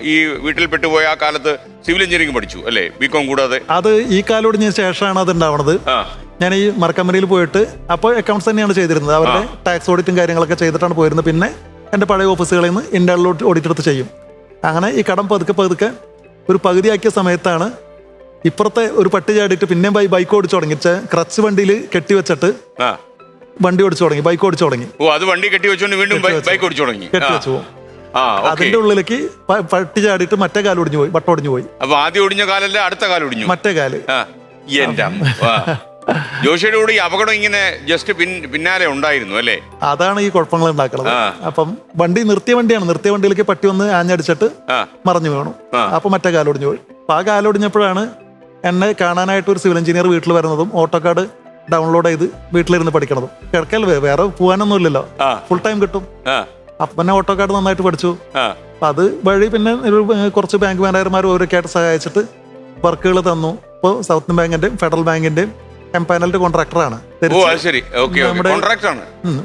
ഈ വീട്ടിൽ പെട്ടുപോയ ആ കാലത്ത് സിവിൽ എഞ്ചിനീയറിംഗ് പഠിച്ചു അല്ലേ? ബികോം കൂടാതെ? അത് ഈ കാലോടിഞ്ഞ ശേഷമാണ് അത് ഉണ്ടാവണത് ആ. ഞാൻ ഈ മറക്കമ്പനിയിൽ പോയിട്ട് അപ്പോൾ അക്കൗണ്ട്സ് തന്നെയാണ് ചെയ്തിരുന്നത്. അവരുടെ ടാക്സ് ഓഡിറ്റും കാര്യങ്ങളൊക്കെ ചെയ്തിട്ടാണ് പോയിരുന്നത്. പിന്നെ എന്റെ പഴയ ഓഫീസുകളിൽ നിന്ന് ഇന്റേണൽ ഓഡിറ്റ് എടുത്ത് ചെയ്യും. അങ്ങനെ ഈ കടം പതുക്കെ പതുക്കെ ഒരു പകുതിയാക്കിയ സമയത്താണ് ഇപ്പുറത്തെ ഒരു പട്ടി ചാടിയിട്ട് പിന്നെയും ബൈ ബൈക്ക് ഓടിച്ചു തുടങ്ങി. ക്രച്ച് വണ്ടിയിൽ കെട്ടിവെച്ചിട്ട് ആ. വണ്ടി ഓടിച്ചു തുടങ്ങി. ബൈക്ക് ഓടിച്ചു തുടങ്ങി. ഓ അത് വണ്ടി കെട്ടി വെച്ചുകൊണ്ട് വീണ്ടും ബൈക്ക് ഓടിച്ചു തുടങ്ങി. ആ. കെട്ടിവെച്ചു പോകും ആ. ഓക്കെ അതിന്റെ ഉള്ളിലേക്ക് പട്ടി ചാടിയിട്ട് മറ്റേ കാൽ ഒടിഞ്ഞു പോയി വട്ടം ഒടിഞ്ഞു പോയി. അപ്പൊ ആദ്യം ഒടിഞ്ഞ കാലല്ല അടുത്ത കാലം ഒടിഞ്ഞു? മറ്റേ കാൽ. എന്റെ. ജോഷിയുടെ കൂടെ ഈ അപകടം ഇങ്ങനെ ജസ്റ്റ് പിന്നാലെ ഉണ്ടായിരുന്നു അല്ലേ? അതാണ് ഈ കുഴപ്പങ്ങൾ ഉണ്ടാക്കുന്നത്. അപ്പം വണ്ടി നിർത്തിയ വണ്ടിയാണ്. നിർത്തിയ വണ്ടിയിലേക്ക് പട്ടി വന്ന് ആഞ്ഞടിച്ചിട്ട് മറഞ്ഞു വീണു. അപ്പൊ മറ്റേ കാലൊടിഞ്ഞു പോയി. അപ്പൊ ആ കാലൊടിഞ്ഞപ്പോഴാണ് എന്നെ കാണാനായിട്ട് ഒരു സിവിൽ എഞ്ചിനീയർ വീട്ടിൽ വരുന്നതും ഓട്ടോ കാർഡ് ഡൗൺലോഡ് ചെയ്ത് വീട്ടിലിരുന്ന് പഠിക്കണതും. കിടക്കൽ വേറെ പോകാനൊന്നും ഇല്ലല്ലോ ഫുൾ ടൈം കിട്ടും. ആ അപ്പൊ ഓട്ടോ കാർഡ് നന്നായിട്ട് പഠിച്ചു. അപ്പൊ അത് വഴി പിന്നെ കുറച്ച് ബാങ്ക് മാനേജർമാർ ഓരോക്കെ ആയിട്ട് സഹായിച്ചിട്ട് വർക്കുകൾ തന്നു. ഇപ്പോൾ സൗത്ത് ബാങ്കിന്റെയും ഫെഡറൽ ബാങ്കിന്റെയും എംപാനൽഡ് കോൺട്രാക്ടറാണ്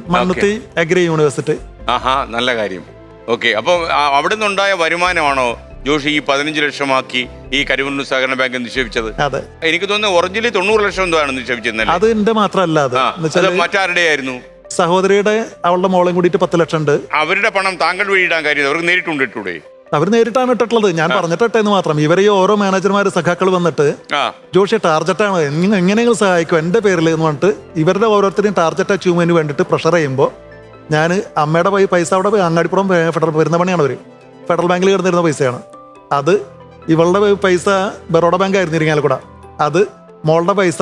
മണ്ണുത്തി അഗ്രി യൂണിവേഴ്സിറ്റി ആഹാ നല്ല കാര്യം. ഓക്കെ അപ്പൊ ആ- അവിടെ നിന്നുണ്ടായ വരുമാനമാണോ ജോഷി ഈ പതിനഞ്ച് ലക്ഷമാക്കി ഈ കരുവന്നൂർ സഹകരണ ബാങ്ക് നിക്ഷേപിച്ചത്? അതെ. എനിക്ക് തോന്നുന്നു ഒറിജിനലി തൊണ്ണൂറ് ലക്ഷം എന്തോ ആണ് നിക്ഷേപിച്ചത് അത് എന്റെ മാത്രമല്ല മറ്റാരുടെ ആയിരുന്നു സഹോദരിയുടെ അവളുടെ മോളെയും കൂടിയിട്ട് പത്ത് ലക്ഷം ഉണ്ട്. അവരുടെ പണം താങ്കൾ വഴിയിടാൻ കാര്യം അവർക്ക് നേരിട്ട് കൊണ്ടിട്ടൂടെ അവർ നേരിട്ടാണ് ഇട്ടിട്ടുള്ളത്. ഞാൻ പറഞ്ഞിട്ടെ എന്ന് മാത്രം. ഇവരെ ഈ ഓരോ മാനേജർമാർ സഖാക്കൾ വന്നിട്ട് ജോഷി ടാർജറ്റാണ്. എങ്ങനെയെങ്കിലും സഹായിക്കും എന്റെ പേരിൽ എന്ന് പറഞ്ഞിട്ട് ഇവരുടെ ഓരോരുത്തരെയും ടാർജറ്റ് അച്ചീവ്മെന്റിന് വേണ്ടിയിട്ട് പ്രഷർ ചെയ്യുമ്പോൾ ഞാൻ അമ്മയുടെ പൈ- പൈസ അവിടെ അങ്ങാടിപ്പുറം ഫെഡറൽ വരുന്ന പണിയാണ് അവർ ഫെഡറൽ ബാങ്കിൽ കിടന്നിരുന്ന പൈസയാണ്. അത് ഇവളുടെ പൈസ ബറോഡ ബാങ്ക് ആയിരുന്നു കൂടെ അത് മോളുടെ പൈസ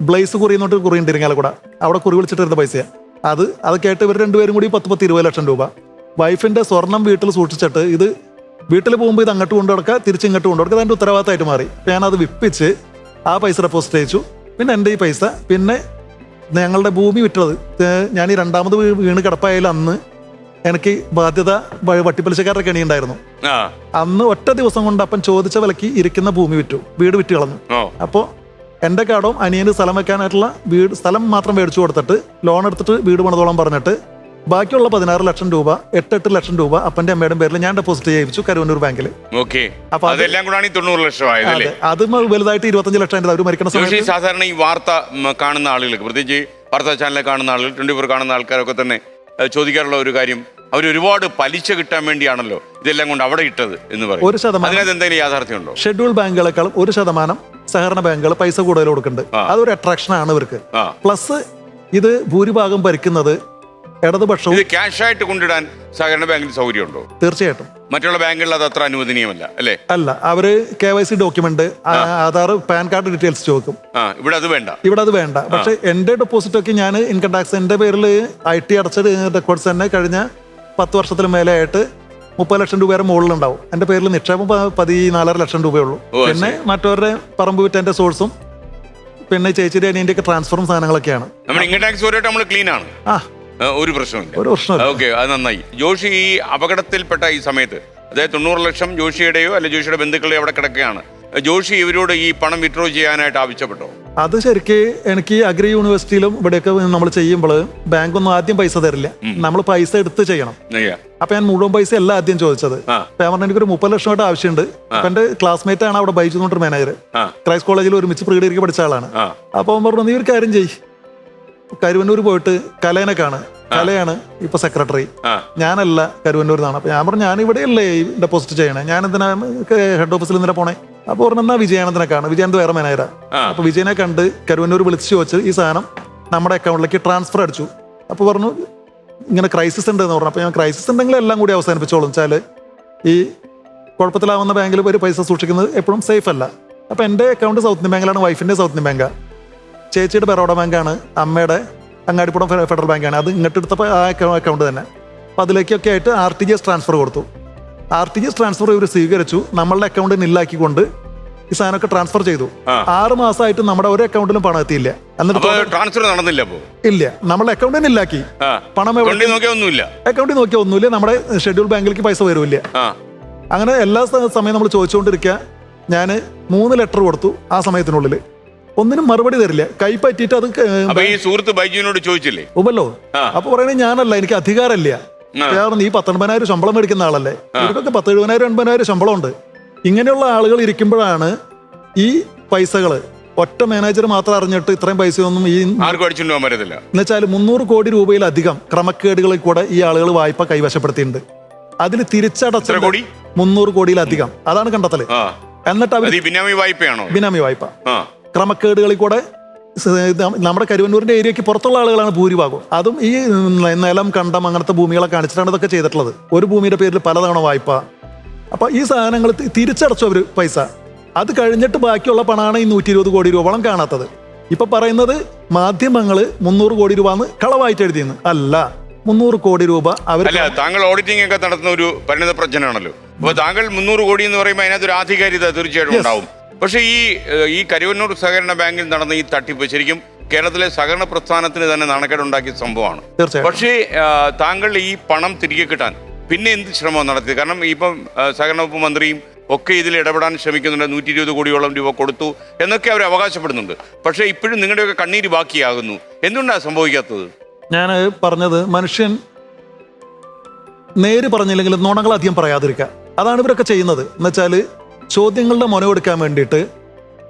ബ്ലേസ് കുറിയുന്നോട്ട് കുറിയുണ്ട് കൂടെ അവിടെ കുറി വിളിച്ചിട്ടിരുന്ന പൈസയാണ് അത് അത് കേട്ട് ഇവർ രണ്ടുപേരും കൂടി പത്ത് പത്ത് ഇരുപത് ലക്ഷം രൂപ. വൈഫിന്റെ സ്വർണം വീട്ടിൽ സൂക്ഷിച്ചിട്ട് ഇത് വീട്ടിൽ പോകുമ്പോൾ ഇത് അങ്ങോട്ട് കൊണ്ടു കൊടുക്കുക തിരിച്ച് ഇങ്ങോട്ട് കൊണ്ടു കൊടുക്കുക അതിന്റെ ഉത്തരവാദിത്തമായിട്ട് മാറി. ഞാനത് വിപ്പിച്ച് ആ പൈസ ഡെപ്പോസിറ്റ് അയച്ചു പിന്നെ എന്റെ ഈ പൈസ പിന്നെ ഞങ്ങളുടെ ഭൂമി വിറ്റത്. ഞാൻ ഈ രണ്ടാമത് വീണ് കിടപ്പായാലും അന്ന് എനിക്ക് ബാധ്യത വട്ടിപ്പലിശക്കാരുടെ കെണി ഉണ്ടായിരുന്നു അന്ന് ഒറ്റ ദിവസം കൊണ്ട് അപ്പൻ ചോദിച്ച വിലക്ക് ഇരിക്കുന്ന ഭൂമി വിറ്റു. വീട് വിറ്റ് കളഞ്ഞു. അപ്പോൾ എന്റെ കാടവും അനിയന് സ്ഥലം വെക്കാനായിട്ടുള്ള വീട് സ്ഥലം മാത്രം മേടിച്ചു കൊടുത്തിട്ട് ലോൺ എടുത്തിട്ട് വീട് പണിതോളം പറഞ്ഞിട്ട് ബാക്കിയുള്ള പതിനാറ് ലക്ഷം രൂപ എട്ടെട്ട് ലക്ഷം രൂപ അപ്പന്റെ അമ്മയുടെ പേരിൽ ഞാൻ ഡെപ്പോസിറ്റ് ചെയ്യിച്ചു കരുവന്നൂർ ബാങ്കിൽ അപ്പൊ അതെല്ലാം കൂടാണ് തൊണ്ണൂറ് ലക്ഷം ആയത് അതെ. വലുതായിട്ട് ഇരുപത്തഞ്ച് ലക്ഷം അവർ മരിക്കുന്ന സമയത്ത് സാധാരണ ഈ വാർത്ത കാണുന്ന ആളുകൾക്ക് പ്രത്യേകിച്ച് വാർത്താ ചാനലിൽ കാണുന്ന ആളുകൾ ട്വന്റി ഫോർ കാണുന്ന ആൾക്കാരൊക്കെ തന്നെ ചോദിക്കാറുള്ള ഒരു കാര്യം അവർ ഒരുപാട് പലിശ കിട്ടാൻ വേണ്ടിയാണല്ലോ ഇതെല്ലാം കൊണ്ട് അവിടെ ഇട്ടത് എന്ന് പറയും. ഒരു ശതമാനം അതിനകത്ത് എന്തെങ്കിലും യാഥാർത്ഥ്യമുണ്ടോ? ഷെഡ്യൂൾ ബാങ്കുകളെക്കാളും ഒരു ശതമാനം സഹകരണ ബാങ്കുകൾ പൈസ കൂടുതൽ കൊടുക്കുന്നുണ്ട്. അതൊരു അട്രാക്ഷൻ ആണ് ഇവർക്ക്. പ്ലസ് ഇത് ഭൂരിഭാഗം ഭരിക്കുന്നത് ഇടതുപക്ഷവും ക്യാഷ് ആയിട്ട് കൊണ്ടിടാൻ സഹകരണ ബാങ്കിന് സൗകര്യമുണ്ടോ? തീർച്ചയായിട്ടും. മറ്റുള്ള ബാങ്കുകളിൽ അത് അത്ര അനുവദനീയമല്ല അല്ലേ? അല്ല അവർ K Y C document Aadhaar PAN card details ചോദിക്കും. ഇവിടെ അത് വേണ്ട. ഇവിടെ അത് വേണ്ട. പക്ഷെ എന്റെ ഡെപ്പോസിറ്റ് ഒക്കെ ഞാൻ ഇൻകം ടാക്സിന്റെ പേരിൽ ഐ ടി അടച്ച റെക്കോർഡ്സ് തന്നെ കഴിഞ്ഞ പത്ത് വർഷത്തിന് മേലെ ആയിട്ട് മുപ്പത് ലക്ഷം രൂപയുടെ മുകളിലുണ്ടാവും. എന്റെ പേരിൽ നിക്ഷേപം പതിനാലര ലക്ഷം രൂപയുള്ളൂ. പിന്നെ മറ്റവരുടെ പറമ്പ് വിറ്റന്റെ സോഴ്സും പിന്നെ ചേച്ചിയുടെ അനിയന്റെ ഒക്കെ ട്രാൻസ്ഫറും സാധനങ്ങളൊക്കെയാണ്. നമ്മൾ ഇൻകം ടാക്സ് വരെയായിട്ട് നമ്മൾ ക്ലീൻ ആണ്. ആ. ഒരു പ്രശ്നമില്ല ഒരു പ്രശ്നമില്ല ഓക്കെ അത് നന്നായി. ജോഷി ഈ അപകടത്തിൽപ്പെട്ട ഈ സമയത്ത് അതായത് തൊണ്ണൂറ് ലക്ഷം ജോഷിയുടെയോ അല്ലെ ജോഷിയുടെ ബന്ധുക്കളുടെയോ അവിടെ കിടക്കുകയാണ്. ജോഷി ഇവരോട് ഈ പണം വിഡ്രോ ചെയ്യാനായിട്ട് ആവശ്യപ്പെട്ടോ? അത് ശരിക്ക് എനിക്ക് അഗ്രി യൂണിവേഴ്സിറ്റിയിലും ഇവിടെയൊക്കെ നമ്മൾ ചെയ്യുമ്പോൾ ബാങ്ക് ഒന്നും ആദ്യം പൈസ തരില്ല. നമ്മൾ പൈസ എടുത്ത് ചെയ്യണം. അപ്പൊ ഞാൻ മുഴുവൻ പൈസ അല്ല ആദ്യം ചോദിച്ചത്. അപ്പൊ ഞാൻ പറഞ്ഞു എനിക്കൊരു മുപ്പത് ലക്ഷമായിട്ട് ആവശ്യമുണ്ട്. അപ്പൊ എന്റെ ക്ലാസ്മേറ്റ് ആണ് അവിടെ ബൈജു മാനേജർ ക്രൈസ്റ്റ് കോളേജിൽ ഒരുമിച്ച് പ്രീ ഡിഗ്രി പഠിച്ച ആളാണ്. അപ്പൊ അവൻ പറഞ്ഞു നീ ഒരു കാര്യം ചെയ് കരുവന്നൂർ പോയിട്ട് കലേനെ കാണ്. കലയാണ് ഇപ്പൊ സെക്രട്ടറി ഞാനല്ല കരുവന്നൂർ എന്നാണ് അപ്പൊ ഞാൻ പറഞ്ഞു ഞാൻ ഇവിടെയല്ലേ ഡെപ്പോസിറ്റ് ചെയ്യണേ? ഞാൻ എന്തിനാ ഹെഡ് ഓഫീസിൽ ഇന്നലെ പോണേ? അപ്പൊ പറഞ്ഞു എന്നാ വിജയാനന്ദനെ കാണും വിജയാനന്ദ് വേറെ മാനേജരാ ആ. അപ്പൊ വിജയനെ കണ്ട് കരുവന്നൂർ വിളിച്ചു ചോദിച്ചു ഈ സാധനം നമ്മുടെ അക്കൗണ്ടിലേക്ക് ട്രാൻസ്ഫർ അടിച്ചു. അപ്പൊ പറഞ്ഞു ഇങ്ങനെ ക്രൈസിസ് ഉണ്ട് എന്ന് പറഞ്ഞു. അപ്പൊ ഞാൻ ക്രൈസിസ് ഉണ്ടെങ്കിൽ എല്ലാം കൂടി അവസാനിപ്പിച്ചോളും. വെച്ചാൽ ഈ കുഴപ്പത്തിലാവുന്ന ബാങ്കിൽ ഒരു പൈസ സൂക്ഷിക്കുന്നത് എപ്പോഴും സേഫ് അല്ല. അപ്പൊ എന്റെ അക്കൗണ്ട് സൗത്ത് ഇന്ത്യൻ ബാങ്കിലാണ് വൈഫിന്റെ സൗത്ത് ഇന്ത്യൻ ബാങ്കാണ് ചേച്ചിയുടെ ബറോഡ ബാങ്കാണ് അമ്മയുടെ അങ്ങാടിപ്പുറം ഫെഡറൽ ബാങ്കാണ് അത് ഇങ്ങോട്ട് എടുത്തപ്പോൾ ആ അക്കൗണ്ട് തന്നെ. അപ്പോൾ അതിലേക്കൊക്കെ ആയിട്ട് R T G S transfer കൊടുത്തു. R T G S transfer ഇവർ സ്വീകരിച്ചു. നമ്മളുടെ അക്കൗണ്ട് നില്ലാക്കിക്കൊണ്ട് ഈ സാധനമൊക്കെ ട്രാൻസ്ഫർ ചെയ്തു. ആറ് മാസമായിട്ട് നമ്മുടെ ഒരു അക്കൗണ്ടിലും പണം എത്തിയില്ല. എന്നിട്ട് ട്രാൻസ്ഫർ നടന്നില്ല ഇല്ല. നമ്മളെ അക്കൗണ്ടിൽ നില്ലാക്കി ആ. പണം കൊണ്ടു ഒന്നുമില്ല. അക്കൗണ്ടിൽ നോക്കിയാൽ ഒന്നുമില്ല. നമ്മുടെ ഷെഡ്യൂൾ ബാങ്കിലേക്ക് പൈസ വരുമില്ല. അങ്ങനെ എല്ലാ സമയം നമ്മൾ ചോദിച്ചുകൊണ്ടിരിക്കുക. ഞാൻ മൂന്ന് ലെറ്റർ കൊടുത്തു ആ സമയത്തിനുള്ളിൽ ഒന്നിനും മറുപടി തരില്ല. കൈ പറ്റിയിട്ട് അത് സുഹൃത്ത് ബൈജുവിനോട് ചോദിച്ചില്ലേ? ഉപല്ലോ. അപ്പൊ പറയണേ ഞാനല്ല എനിക്ക് അധികാരമില്ല. കാരണം ഈ പത്തൊൻപതിനായിരം ശമ്പളം മേടിക്കുന്ന ആളല്ലേ? ഇവർക്കൊക്കെ പത്ത് എഴുപതിനായിരം എൺപതിനായിരം ശമ്പളം ഉണ്ട് ഇങ്ങനെയുള്ള ആളുകൾ ഇരിക്കുമ്പോഴാണ് ഈ പൈസകൾ. ഒറ്റ മാനേജർ മാത്രം അറിഞ്ഞിട്ട് ഇത്രയും പൈസയൊന്നും ഈ പറ്റത്തില്ല. എന്നുവെച്ചാൽ മുന്നൂറ് കോടി രൂപയിലധികം ക്രമക്കേടുകളിൽ കൂടെ ഈ ആളുകൾ വായ്പ കൈവശപ്പെടുത്തിയിട്ടുണ്ട്. അതിൽ തിരിച്ചടച്ച കോടി? മുന്നൂറ് കോടിയിലധികം. അതാണ് കണ്ടെത്തൽ. എന്നിട്ട് അവർ ബിനാമി വായ്പയാണോ? ബിനാമി വായ്പ. ക്രമക്കേടുകളിൽ കൂടെ നമ്മുടെ കരുവന്നൂരിന്റെ ഏരിയയ്ക്ക് പുറത്തുള്ള ആളുകളാണ് ഭൂരിഭാഗം അതും ഈ നിലം കണ്ടം അങ്ങനത്തെ ഭൂമികളെ കാണിച്ചിട്ടാണ് ഇതൊക്കെ ചെയ്തിട്ടുള്ളത്. ഒരു ഭൂമിയുടെ പേരിൽ പലതവണ വായ്പ. അപ്പൊ ഈ സാധനങ്ങൾ തിരിച്ചടച്ചു അവർ പൈസ. അത് കഴിഞ്ഞിട്ട് ബാക്കിയുള്ള പണമാണ് ഈ നൂറ്റി ഇരുപത് കോടി രൂപയോളം കാണാത്തത്. ഇപ്പൊ പറയുന്നത് മാധ്യമങ്ങൾ മുന്നൂറ് കോടി രൂപ എന്ന് കളവായിട്ട് എഴുതിയെന്ന്. അല്ല മുന്നൂറ് കോടി രൂപ അവർ താങ്കൾ ഓഡിറ്റിംഗ് ഒക്കെ നടത്തുന്ന ഒരു പരിണിത പ്രജ്ഞനാണല്ലോ. അപ്പൊ താങ്കൾ മുന്നൂറ് കോടി എന്ന് പറയുമ്പോൾ അതിനകത്ത് ഒരു ആധികാരികത തീർച്ചയായിട്ടും ഉണ്ടാവും. പക്ഷേ ഈ ഈ കരുവന്നൂർ സഹകരണ ബാങ്കിൽ നടന്ന ഈ തട്ടിപ്പ് ശരിക്കും കേരളത്തിലെ സഹകരണ പ്രസ്ഥാനത്തിന് തന്നെ നാണക്കേടുണ്ടാക്കിയ സംഭവമാണ്. പക്ഷേ താങ്കൾ ഈ പണം തിരികെ കിട്ടാൻ പിന്നെ എന്ത് ശ്രമം നടത്തി? കാരണം ഇപ്പം സഹകരണ വകുപ്പ് മന്ത്രിയും ഒക്കെ ഇതിൽ ഇടപെടാൻ ശ്രമിക്കുന്നുണ്ട്. നൂറ്റി ഇരുപത് കോടിയോളം രൂപ കൊടുത്തു എന്നൊക്കെ അവർ അവകാശപ്പെടുന്നുണ്ട്. പക്ഷേ ഇപ്പോഴും നിങ്ങളുടെയൊക്കെ കണ്ണീര് ബാക്കിയാകുന്നു. എന്തുകൊണ്ടാണ് സംഭവിക്കാത്തത്? ഞാൻ പറഞ്ഞത് മനുഷ്യൻ നേര് പറഞ്ഞില്ലെങ്കിൽ നുണകൾ അധികം പറയാതിരിക്കുക. അതാണ് ഇവരൊക്കെ ചെയ്യുന്നത്. എന്നുവെച്ചാൽ ചോദ്യങ്ങളുടെ മുനവെടുക്കാൻ വേണ്ടിയിട്ട്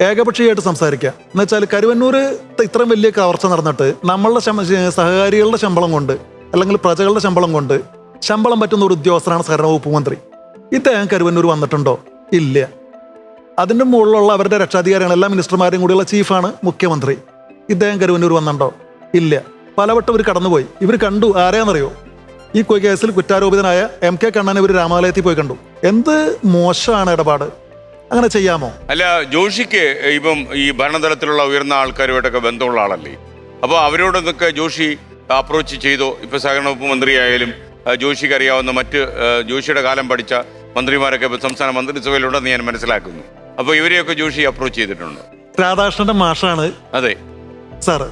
ഏകപക്ഷീയമായിട്ട് സംസാരിക്കുക. എന്ന് വെച്ചാൽ കരുവന്നൂർ ഇത്രയും വലിയ കവർച്ച നടന്നിട്ട് നമ്മളുടെ സഹകാരികളുടെ ശമ്പളം കൊണ്ട് അല്ലെങ്കിൽ പ്രജകളുടെ ശമ്പളം കൊണ്ട് ശമ്പളം പറ്റുന്ന ഒരു ഉദ്യോഗസ്ഥനാണ് സഹകരണ വകുപ്പ് മന്ത്രി. ഇദ്ദേഹം കരുവന്നൂർ വന്നിട്ടുണ്ടോ? ഇല്ല. അതിന്റെ മുകളിലുള്ള അവരുടെ രക്ഷാധികാരിയാണ് എല്ലാ മിനിസ്റ്റർമാരും കൂടിയുള്ള ചീഫാണ് മുഖ്യമന്ത്രി. ഇദ്ദേഹം കരുവന്നൂർ വന്നിട്ടുണ്ടോ? ഇല്ല. പലവട്ടം ഇവർ കടന്നുപോയി. ഇവർ കണ്ടു. ആരെയാണെന്നറിയോ ഈ കേസിൽ കുറ്റാരോപിതനായ എം കെ കണ്ണൻ ഇവർ രാമാലയത്തിൽ പോയി കണ്ടു. എന്ത് മോശമാണ് ഇടപാട്? അങ്ങനെ ചെയ്യാമോ? അല്ല ജോഷിക്ക് ഇപ്പം ഈ ഭരണതലത്തിലുള്ള ഉയർന്ന ആൾക്കാരുമായിട്ടൊക്കെ ബന്ധമുള്ള ആളല്ലേ? അപ്പോൾ അവരോടൊന്നൊക്കെ ജോഷി അപ്രോച്ച് ചെയ്തോ? ഇപ്പൊ സഹകരണ വകുപ്പ് മന്ത്രിയായാലും ജോഷിക്ക് അറിയാവുന്ന മറ്റ് ജോഷിയുടെ കാലം പഠിച്ച മന്ത്രിമാരൊക്കെ സംസ്ഥാന മന്ത്രിസഭയിലുണ്ടെന്ന് ഞാൻ മനസ്സിലാക്കുന്നു. അപ്പോൾ ഇവരെയൊക്കെ ജോഷി അപ്രോച്ച് ചെയ്തിട്ടുണ്ട്. രാധാകൃഷ്ണന്റെ മാഷാണ് അതെ. സാറ്.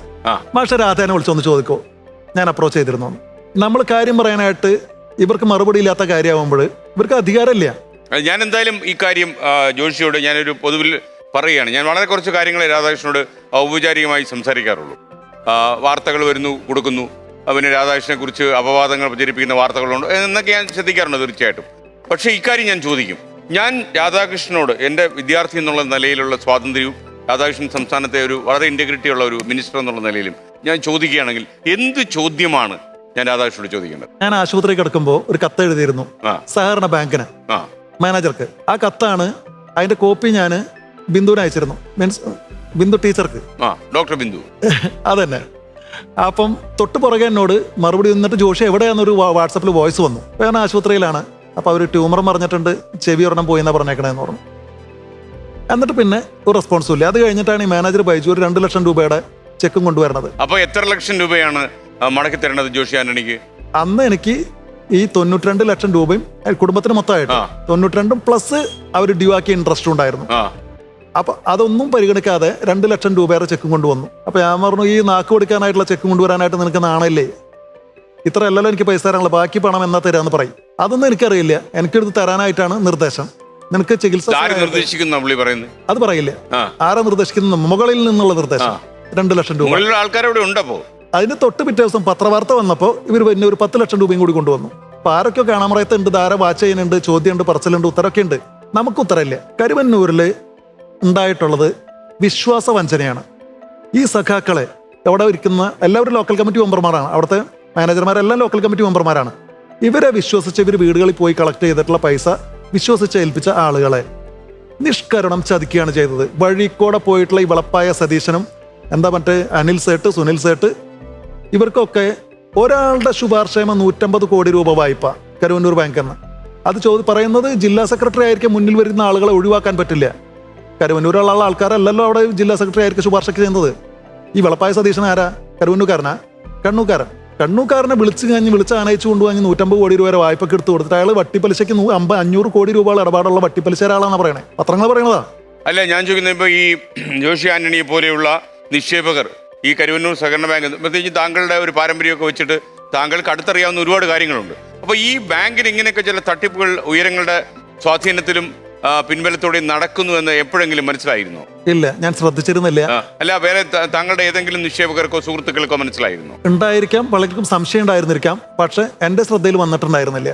മാഷ രാധേനെ വിളിച്ചൊന്ന് ചോദിക്കോ? ഞാൻ അപ്രോച്ച് ചെയ്തിരുന്നു. നമ്മൾ കാര്യം പറയാനായിട്ട് ഇവർക്ക് മറുപടി ഇല്ലാത്ത കാര്യമാകുമ്പോൾ ഇവർക്ക് അധികാരമില്ല. ഞാൻ എന്തായാലും ഈ കാര്യം ജോഷിയോട് ഞാനൊരു പൊതുവിൽ പറയുകയാണ്. ഞാൻ വളരെ കുറച്ച് കാര്യങ്ങളെ രാധാകൃഷ്ണനോട് ഔപചാരികമായി സംസാരിക്കാറുള്ളൂ. വാർത്തകൾ വരുന്നു കൊടുക്കുന്നു. പിന്നെ രാധാകൃഷ്ണനെ കുറിച്ച് അപവാദങ്ങൾ പ്രചരിപ്പിക്കുന്ന വാർത്തകളുണ്ട് എന്നൊക്കെ ഞാൻ ശ്രദ്ധിക്കാറുണ്ട് തീർച്ചയായിട്ടും. പക്ഷേ ഇക്കാര്യം ഞാൻ ചോദിക്കും. ഞാൻ രാധാകൃഷ്ണനോട് എന്റെ വിദ്യാർത്ഥി എന്നുള്ള നിലയിലുള്ള സ്വാതന്ത്ര്യവും രാധാകൃഷ്ണൻ സംസ്ഥാനത്തെ ഒരു വളരെ ഇന്റഗ്രിറ്റി ഉള്ള ഒരു മിനിസ്റ്റർ എന്നുള്ള നിലയിലും ഞാൻ ചോദിക്കുകയാണെങ്കിൽ എന്ത് ചോദ്യമാണ് ഞാൻ രാധാകൃഷ്ണനോട് ചോദിക്കേണ്ടത്? ഞാൻ ആശുപത്രി കിടക്കുമ്പോൾ ഒരു കത്ത് എഴുതിയിരുന്നു സഹകരണ ബാങ്കിന്. ആ. മാനേജർക്ക്. ആ കത്താണ് അതിന്റെ കോപ്പി ഞാൻ ബിന്ദുവിന് അയച്ചിരുന്നു. മീൻസ് ബിന്ദു ടീച്ചർക്ക്. ഡോക്ടർ ബിന്ദു. അതന്നെ. അപ്പം തൊട്ട് പുറകെ എന്നോട് മറുപടി നിന്നിട്ട് ജോഷി എവിടെയാണെന്നൊരു വാട്സപ്പിൽ വോയിസ് വന്നു. ഞാൻ ആശുപത്രിയിലാണ്. അപ്പോൾ അവർ ട്യൂമർ പറഞ്ഞിട്ടുണ്ട് ചെവി ഒരെണ്ണം പോയി എന്നാ പറഞ്ഞേക്കണേന്ന് പറഞ്ഞു. എന്നിട്ട് പിന്നെ ഒരു റെസ്പോൺസും ഇല്ല. അത് കഴിഞ്ഞിട്ടാണ് ഈ മാനേജർ ബൈജു ഒരു രണ്ട് ലക്ഷം രൂപയുടെ ചെക്കും കൊണ്ടുവരുന്നത് അപ്പോൾ എത്ര ലക്ഷം രൂപയാണ് മടക്കി തരേണ്ടത് ജോഷി ആന്റണിക്ക്? അന്ന് എനിക്ക് ഈ തൊണ്ണൂറ്റിരണ്ട് ലക്ഷം രൂപയും കുടുംബത്തിന് മൊത്തമായിട്ട്. തൊണ്ണൂറ്റിരണ്ടും പ്ലസ് അവർ ഡ്യൂ ആക്കിയ ഇൻട്രസ്റ്റും ഉണ്ടായിരുന്നു. അപ്പൊ അതൊന്നും പരിഗണിക്കാതെ രണ്ട് ലക്ഷം രൂപയുടെ ചെക്ക് കൊണ്ടുവന്നു അപ്പൊ ഞാൻ പറഞ്ഞു ഈ നാക്ക് കൊടുക്കാനായിട്ടുള്ള ചെക്ക് കൊണ്ടുവരാനായിട്ട് നിനക്ക് നാണല്ലേ? ഇത്ര അല്ലല്ലോ എനിക്ക് പൈസ തരാനുള്ള ബാക്കി പണം എന്നാ തരാന്ന് പറയും. അതൊന്നും എനിക്കറിയില്ല. എനിക്കെടുത്ത് തരാനായിട്ടാണ് നിർദ്ദേശം. നിനക്ക് ചികിത്സ അത് പറയില്ല. ആരാ നിർദ്ദേശിക്കുന്ന മുകളിൽ നിന്നുള്ള നിർദ്ദേശം. രണ്ട് ലക്ഷം രൂപ. മുകളിലുള്ള ആൾക്കാരവിടെ ഉണ്ടപ്പോ? അതിന് തൊട്ട് പിറ്റേ ദിവസം പത്രവാർത്ത വന്നപ്പോൾ ഇവർ പിന്നെ ഒരു പത്ത് ലക്ഷം രൂപയും കൂടി കൊണ്ടുവന്നു. അപ്പൊ ആരൊക്കെ കാണാമറയത്ത് ഉണ്ട് ധാര വാച്ച് ചെയ്യുന്നുണ്ട് ചോദ്യമുണ്ട് പറച്ചിലുണ്ട് ഉത്തരമൊക്കെ ഉണ്ട് നമുക്ക് ഉത്തരമില്ല കരുവന്നൂരിൽ ഉണ്ടായിട്ടുള്ളത് വിശ്വാസ വഞ്ചനയാണ് ഈ സഖാക്കളെ അവിടെ ഇരിക്കുന്ന എല്ലാവരും ലോക്കൽ കമ്മിറ്റി മെമ്പർമാരാണ്. അവിടുത്തെ മാനേജർമാരെല്ലാം ലോക്കൽ കമ്മിറ്റി മെമ്പർമാരാണ്. ഇവരെ വിശ്വസിച്ച് ഇവർ വീടുകളിൽ പോയി കളക്ട് ചെയ്തിട്ടുള്ള പൈസ വിശ്വസിച്ച് ഏൽപ്പിച്ച ആളുകളെ നിഷ്കരണം ചതിക്കുകയാണ് ചെയ്തത്. വഴിക്കൂടെ പോയിട്ടുള്ള ഈ വളപ്പായ സതീശനും എന്താ മറ്റേ അനിൽ സേട്ട് സുനിൽ സേട്ട് ഇവർക്കൊക്കെ ഒരാളുടെ ശുപാർശയമ നൂറ്റമ്പത് കോടി രൂപ വായ്പ കരുവന്നൂർ ബാങ്കെന്ന് അത് ചോദി പറയുന്നത് ജില്ലാ സെക്രട്ടറി ആയിരിക്കും മുന്നിൽ വരുന്ന ആളുകളെ ഒഴിവാക്കാൻ പറ്റില്ല. കരുവന്നൂരുള്ള ആൾക്കാരല്ലല്ലോ അവിടെ ജില്ലാ സെക്രട്ടറി ആയിരിക്കും ശുപാർശയ്ക്ക് ചെയ്യുന്നത്. ഈ വെളപ്പായ സതീശൻ ആരാ? കരുവന്നൂക്കാരനാ കണ്ണൂക്കാരൻ. കണ്ണൂക്കാരനെ വിളിച്ച് കഴിഞ്ഞ് വിളിച്ച് ആനയിച്ചു കൊണ്ടുപോയി നൂറ്റമ്പത് കോടി രൂപ വരെ വായ്പക്ക് എടുത്ത് കൊടുത്തിട്ട് അയാൾ വട്ടിപ്പലിശയ്ക്ക് അമ്പ അഞ്ഞൂറ് കോടി രൂപ ഇടപാടുള്ള വട്ടിപ്പലിശ ഒരാളാണ് പറയണേ. പത്രങ്ങൾ പറയണതാ അല്ല ഞാൻ ചോദിക്കുന്നത് ഇപ്പൊ ഈ ജോഷി ആന്റണിയെ പോലെയുള്ള നിക്ഷേപകർ ഈ കരുവന്നൂർ സഹകരണ ബാങ്ക് പ്രത്യേകിച്ച് താങ്കളുടെ ഒരു പാരമ്പര്യമൊക്കെ വെച്ചിട്ട് താങ്കൾക്ക് അടുത്തറിയാവുന്ന ഒരുപാട് കാര്യങ്ങളുണ്ട്. അപ്പോൾ ഈ ബാങ്കിന് ഇങ്ങനെയൊക്കെ ചില തട്ടിപ്പുകൾ ഉയരങ്ങളുടെ സ്വാധീനത്തിലും പിൻബലത്തോടെ നടക്കുന്നു എന്ന് എപ്പോഴെങ്കിലും മനസ്സിലായിരുന്നു? ഇല്ല ഞാൻ ശ്രദ്ധിച്ചിരുന്നില്ല. അല്ല വേറെ താങ്കളുടെ ഏതെങ്കിലും നിക്ഷേപകർക്കോ സുഹൃത്തുക്കൾക്കോ മനസ്സിലായിരുന്നു? ഉണ്ടായിരിക്കാം പലർക്കും സംശയം ഉണ്ടായിരുന്നിരിക്കാം പക്ഷെ എന്റെ ശ്രദ്ധയിൽ വന്നിട്ടുണ്ടായിരുന്നില്ല.